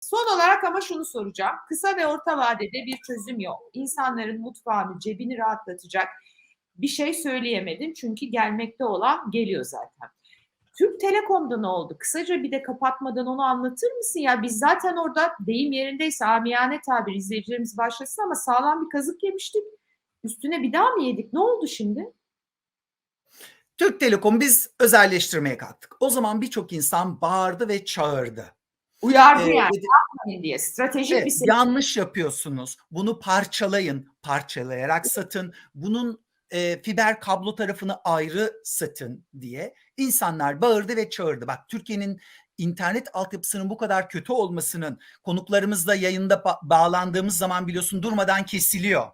Son olarak ama şunu soracağım. Kısa ve orta vadede bir çözüm yok. İnsanların mutfağını, cebini rahatlatacak bir şey söyleyemedin. Çünkü gelmekte olan geliyor zaten. Türk Telekom'da ne oldu? Kısaca bir de kapatmadan onu anlatır mısın? Ya biz zaten orada deyim yerindeyse amiyane tabir izleyicilerimiz başlasın ama sağlam bir kazık yemiştik. Üstüne bir daha mı yedik? Ne oldu şimdi? Türk Telekom biz özelleştirmeye kalktık. O zaman birçok insan bağırdı ve çağırdı. Uyardı Ee, yani dedi- yapmayın diye. Stratejik Evet, bir seçim. yanlış yapıyorsunuz. Bunu parçalayın, parçalayarak satın. Bunun e, fiber kablo tarafını ayrı satın diye insanlar bağırdı ve çağırdı. Bak Türkiye'nin internet altyapısının bu kadar kötü olmasının konuklarımızla yayında ba- bağlandığımız zaman biliyorsun durmadan kesiliyor.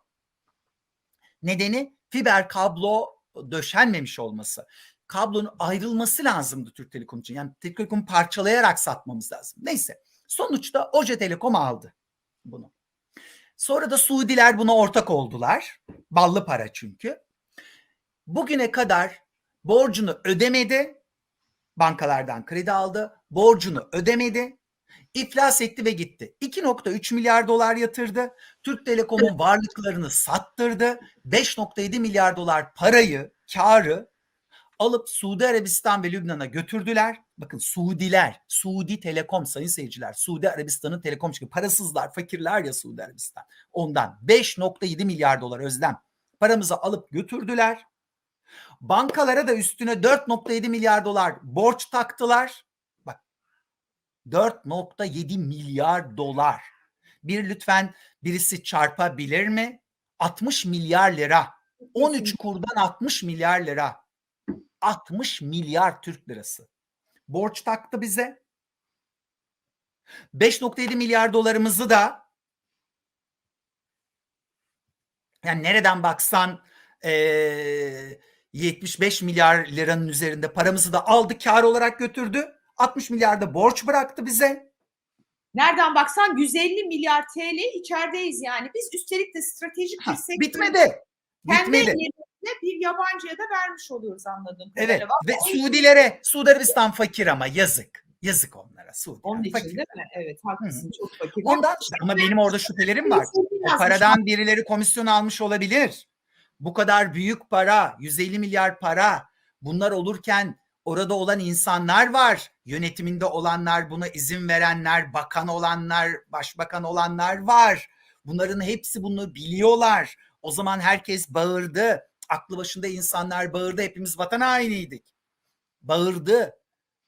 Nedeni fiber kablo döşenmemiş olması. Kablonun ayrılması lazımdı Türk Telekom için. Yani Türk Telekom'u parçalayarak satmamız lazım. Neyse. Sonuçta Oje Telekom aldı bunu. Sonra da Suudiler buna ortak oldular. Ballı para çünkü. Bugüne kadar borcunu ödemedi. Bankalardan kredi aldı. Borcunu ödemedi. İflas etti ve gitti. 2.3 milyar dolar yatırdı. Türk Telekom'un varlıklarını sattırdı. 5.7 milyar dolar parayı, karı alıp Suudi Arabistan ve Lübnan'a götürdüler. Bakın Suudiler, Suudi Telekom sayın seyirciler. Suudi Arabistan'ın telekom çünkü parasızlar, fakirler ya Suudi Arabistan. Ondan 5.7 milyar dolar özlem. Paramızı alıp götürdüler. Bankalara da üstüne 4.7 milyar dolar borç taktılar. Bak 4.7 milyar dolar. Bir lütfen birisi çarpabilir mi? 60 milyar lira. 13 kurdan 60 milyar lira. 60 milyar Türk lirası. Borç taktı bize. 5.7 milyar dolarımızı da yani nereden baksan eee 75 milyar liranın üzerinde paramızı da aldı kar olarak götürdü. 60 milyar da borç bıraktı bize. Nereden baksan 150 milyar TL içerideyiz yani. Biz üstelik de stratejik bir sektör. bitmedi. Kendi Bitmedi. Yerimizde bir yabancıya da vermiş oluyoruz anladığım Evet kadarıyla. Bak, ve Suudilere, Suudi Arabistan fakir ama yazık. Yazık onlara. Suudi Onun için fakir. değil mi? Evet haklısın çok fakir. Ondan işte ama benim orada şüphelerim var. O paradan birileri komisyon almış olabilir. Bu kadar büyük para, 150 milyar para bunlar olurken orada olan insanlar var. Yönetiminde olanlar, buna izin verenler, bakan olanlar, başbakan olanlar var. Bunların hepsi bunu biliyorlar. O zaman herkes bağırdı. Aklı başında insanlar bağırdı. Hepimiz vatan hainiydik. Bağırdı.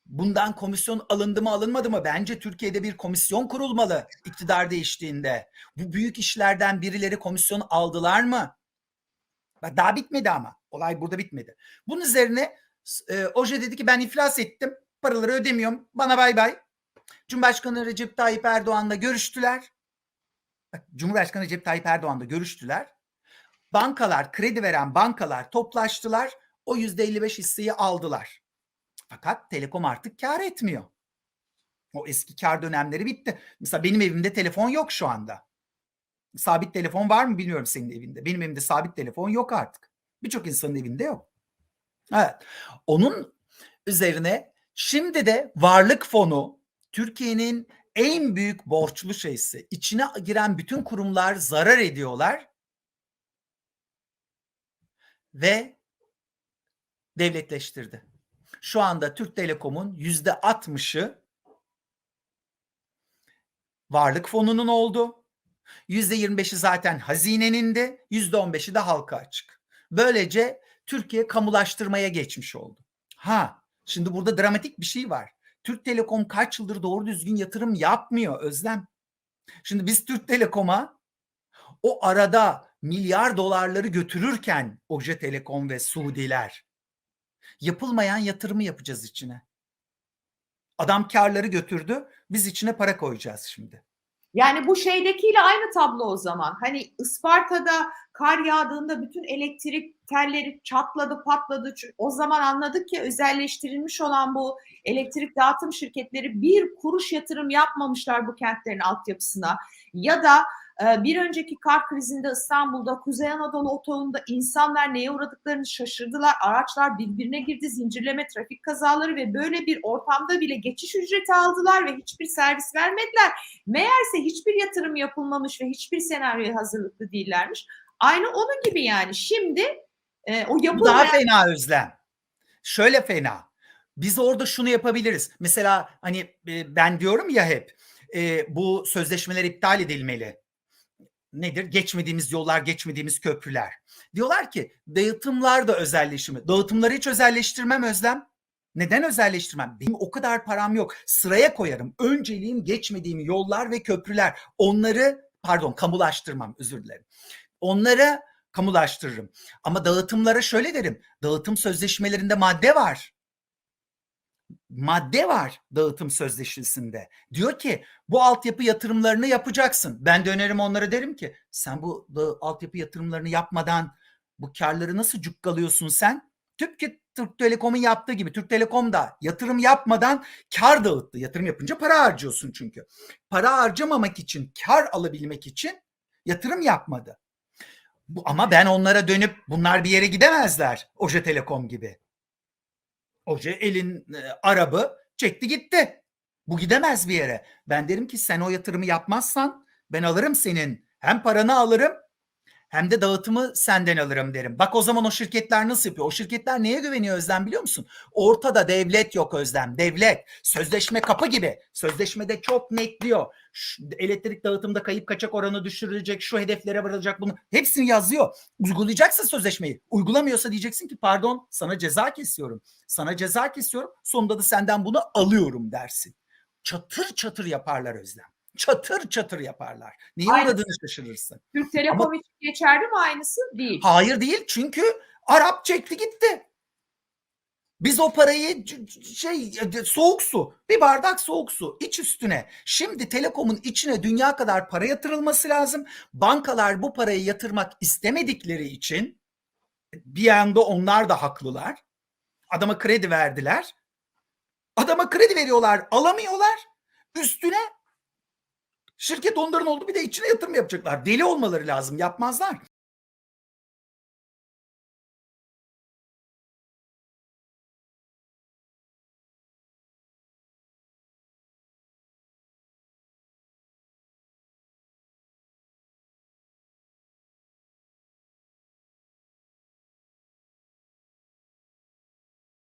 Bundan komisyon alındı mı alınmadı mı? Bence Türkiye'de bir komisyon kurulmalı iktidar değiştiğinde. Bu büyük işlerden birileri komisyon aldılar mı? Bak daha bitmedi ama. Olay burada bitmedi. Bunun üzerine e, Oje dedi ki ben iflas ettim. Paraları ödemiyorum. Bana bay bay. Cumhurbaşkanı Recep Tayyip Erdoğan'la görüştüler. Cumhurbaşkanı Recep Tayyip Erdoğan'la görüştüler. Bankalar, kredi veren bankalar toplaştılar. O %55 hisseyi aldılar. Fakat Telekom artık kar etmiyor. O eski kar dönemleri bitti. Mesela benim evimde telefon yok şu anda. Sabit telefon var mı bilmiyorum senin evinde. Benim evimde sabit telefon yok artık. Birçok insanın evinde yok. Evet. Onun üzerine şimdi de varlık fonu Türkiye'nin en büyük borçlu şeysi. İçine giren bütün kurumlar zarar ediyorlar. Ve devletleştirdi. Şu anda Türk Telekom'un yüzde 60'ı varlık fonunun oldu. Yüzde 25'i zaten hazinenin de, yüzde 15'i de halka açık. Böylece Türkiye kamulaştırmaya geçmiş oldu. Ha, şimdi burada dramatik bir şey var. Türk Telekom kaç yıldır doğru düzgün yatırım yapmıyor Özlem. Şimdi biz Türk Telekom'a o arada milyar dolarları götürürken Oje Telekom ve Suudiler yapılmayan yatırımı yapacağız içine. Adam karları götürdü. Biz içine para koyacağız şimdi. Yani bu şeydekiyle aynı tablo o zaman. Hani Isparta'da kar yağdığında bütün elektrik telleri çatladı patladı. O zaman anladık ki özelleştirilmiş olan bu elektrik dağıtım şirketleri bir kuruş yatırım yapmamışlar bu kentlerin altyapısına. Ya da bir önceki kar krizinde İstanbul'da Kuzey Anadolu otoyolunda insanlar neye uğradıklarını şaşırdılar. Araçlar birbirine girdi, zincirleme trafik kazaları ve böyle bir ortamda bile geçiş ücreti aldılar ve hiçbir servis vermediler. Meğerse hiçbir yatırım yapılmamış ve hiçbir senaryoya hazırlıklı değillermiş. Aynı onun gibi yani. Şimdi e, o Bu daha yapılmayan fena Özlem. Şöyle fena. Biz orada şunu yapabiliriz. Mesela hani e, ben diyorum ya hep e, bu sözleşmeler iptal edilmeli. Nedir? Geçmediğimiz yollar, geçmediğimiz köprüler. Diyorlar ki dağıtımlar da özelleşimi. Dağıtımları hiç özelleştirmem Özlem. Neden özelleştirmem? Benim o kadar param yok. Sıraya koyarım. Önceliğim geçmediğim yollar ve köprüler. Onları pardon kamulaştırmam özür dilerim. Onları kamulaştırırım. Ama dağıtımlara şöyle derim. Dağıtım sözleşmelerinde madde var. Madde var dağıtım sözleşmesinde. Diyor ki bu altyapı yatırımlarını yapacaksın. Ben dönerim onlara derim ki sen bu da- altyapı yatırımlarını yapmadan bu karları nasıl cukkalıyorsun sen? Tıpkı Türk Telekom'un yaptığı gibi Türk Telekom da yatırım yapmadan kar dağıttı. Yatırım yapınca para harcıyorsun çünkü. Para harcamamak için, kar alabilmek için yatırım yapmadı. Bu, ama ben onlara dönüp bunlar bir yere gidemezler. Oje Telekom gibi. Oje elin e, arabı çekti gitti. Bu gidemez bir yere. Ben derim ki sen o yatırımı yapmazsan ben alırım senin hem paranı alırım hem de dağıtımı senden alırım derim. Bak o zaman o şirketler nasıl yapıyor? O şirketler neye güveniyor Özlem biliyor musun? Ortada devlet yok Özlem. Devlet. Sözleşme kapı gibi. Sözleşmede çok net diyor. Şu elektrik dağıtımda kayıp kaçak oranı düşürülecek. Şu hedeflere varılacak bunu. Hepsini yazıyor. Uygulayacaksın sözleşmeyi. Uygulamıyorsa diyeceksin ki pardon sana ceza kesiyorum. Sana ceza kesiyorum. Sonunda da senden bunu alıyorum dersin. Çatır çatır yaparlar Özlem. Çatır çatır yaparlar. Neye Aynen. uğradığını şaşırırsın. Türk Telekom için geçerli mi aynısı? Değil. Hayır değil çünkü Arap çekti gitti. Biz o parayı şey soğuk su bir bardak soğuk su iç üstüne. Şimdi Telekom'un içine dünya kadar para yatırılması lazım. Bankalar bu parayı yatırmak istemedikleri için bir yanda onlar da haklılar. Adama kredi verdiler. Adama kredi veriyorlar, alamıyorlar. Üstüne şirket onların oldu bir de içine yatırım yapacaklar. Deli olmaları lazım, yapmazlar.